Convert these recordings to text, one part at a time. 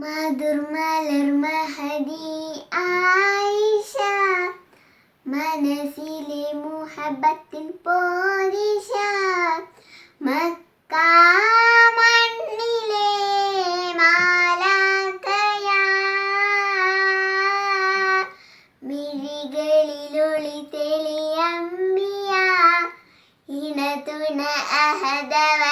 മധുർമലർ മനസ്സിലെ മുഹബത്തിൽ പോരിഷ. മക്കാമണ്ണിലെ തെളിയമ്പിയ. ഇണതുണ അഹദവനരുളിയ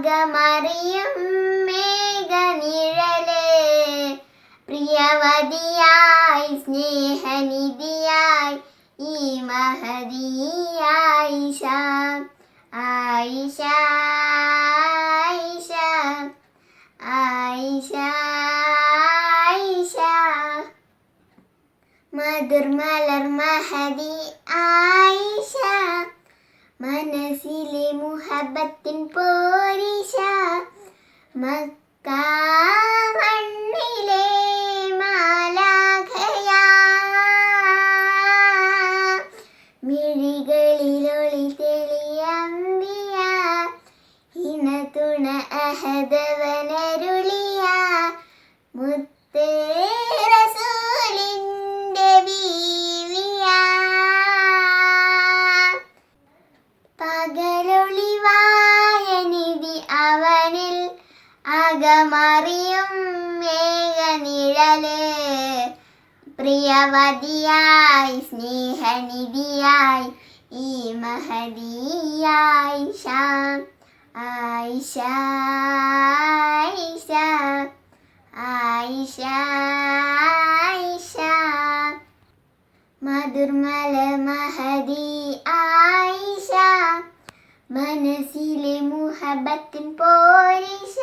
അകമറിയും മേഘനിഴലേ. പ്രിയവതിയായി സ്നേഹനിധിയായി ഈ മഹതിയായിഷ. ആയിഷ ആയിഷ ആയിഷ ആയിഷ. മധുർമലർ മഹതി ആയിഷ. മനസ്സിലെ മുഹബത്തിൻ പോരിഷ മക്കാ മണ്ണിലെ മാലാഖയാ. മിഴികളിലൊളി തെളിയമ്പിയ. ഇണതുണ അഹദവനരുളിയ അകമറിയും മേഘനിഴൽ. പ്രിയവതിയായി സ്നേഹനിധിയായി ഈ മഹതിയായിഷ ആയിഷ ആയിഷ ആയിഷ ആയിഷ. മധുർമല മഹദി ആയിഷ. മനസ്സിലെ മുഹബത്തിൻ പോരിഷ.